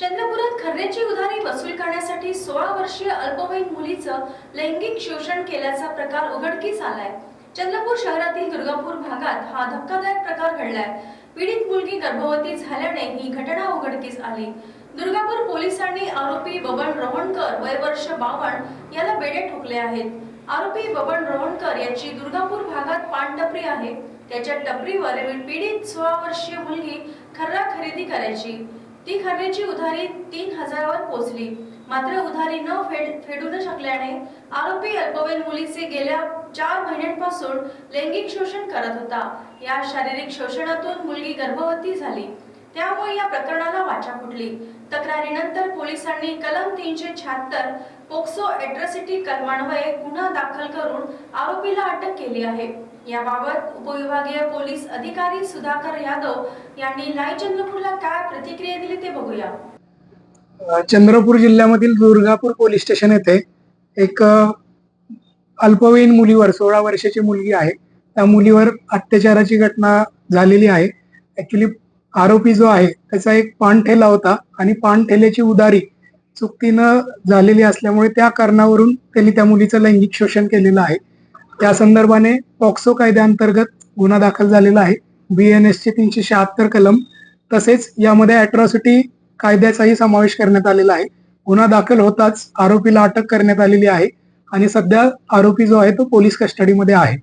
चंद्रपुरात खर्रेची उधारी वसूल करण्यासाठी सोळा वर्षीय अल्पवयीन मुलीचं लैंगिक शोषण केल्याचा प्रकार उघडकीस आलाय. चंद्रपूर शहरातील दुर्गापूर भागात हा धक्कादायक प्रकार घडलाय. पीडित मुलगी गर्भवती झाल्याने ही घटना उघडकीस आली. दुर्गापूर पोलिसांनी आरोपी बबन रोहणकर वय वर्ष बावन्न याला बेडे ठोकले आहेत. आरोपी बबन रोहणकर याची दुर्गापूर भागात पानटपरी आहे. त्याच्या टपरीवर पीडित सोळा वर्षीय मुलगी खर्रा खरेदी करायची. ती खर्रेची उधारी तीन हजारावर पोहोचली. मात्र उधारी न फेड फेडू न शकल्याने आरोपी अल्पवयीन मुलीचे गेल्या चार महिन्यांपासून लैंगिक शोषण करत होता. या शारीरिक शोषणातून मुलगी गर्भवती झाली. त्यामुळे या प्रकरणाला वाचा फुटली. तक्रारीनंतर पोलिसांनी कलम तीनशे शहात्तर पोक्सो अॅट्रॉसिटी कलमान्वये गुन्हा दाखल करून आरोपीला अटक केली आहे. याबाबत उपविभागीय पोलीस अधिकारी सुधाकर यादव यांनी लाई चंद्रपूरला काय प्रतिक्रिया दिली ते बघूया. चंद्रपूर जिल्ह्यामधील दुर्गापूर पोलीस स्टेशन येथे एक अल्पवयीन मुलीवर सोळा वर्षाची मुलगी आहे. त्या मुलीवर अत्याचाराची घटना झालेली आहे. ऍक्च्युली आरोपी जो आहे त्याचा एक पानठेला होता आणि पानठेल्याची उदारी चुकतीनं झालेली असल्यामुळे त्या कारणावरून त्यांनी त्या मुलीचं लैंगिक शोषण केलेलं आहे. त्या संदर्भाने पॉक्सो कायद्याअंतर्गत गुन्हा दाखल झालेला आहे. बी एन एसचे तीनशे शहात्तर कलम तसेच यामध्ये अॅट्रॉसिटी कायद्याचाही समावेश करण्यात आलेला आहे. गुन्हा दाखल होताच आरोपीला अटक करण्यात आलेली आहे आणि सध्या आरोपी जो आहे तो पोलीस कस्टडीमध्ये आहे.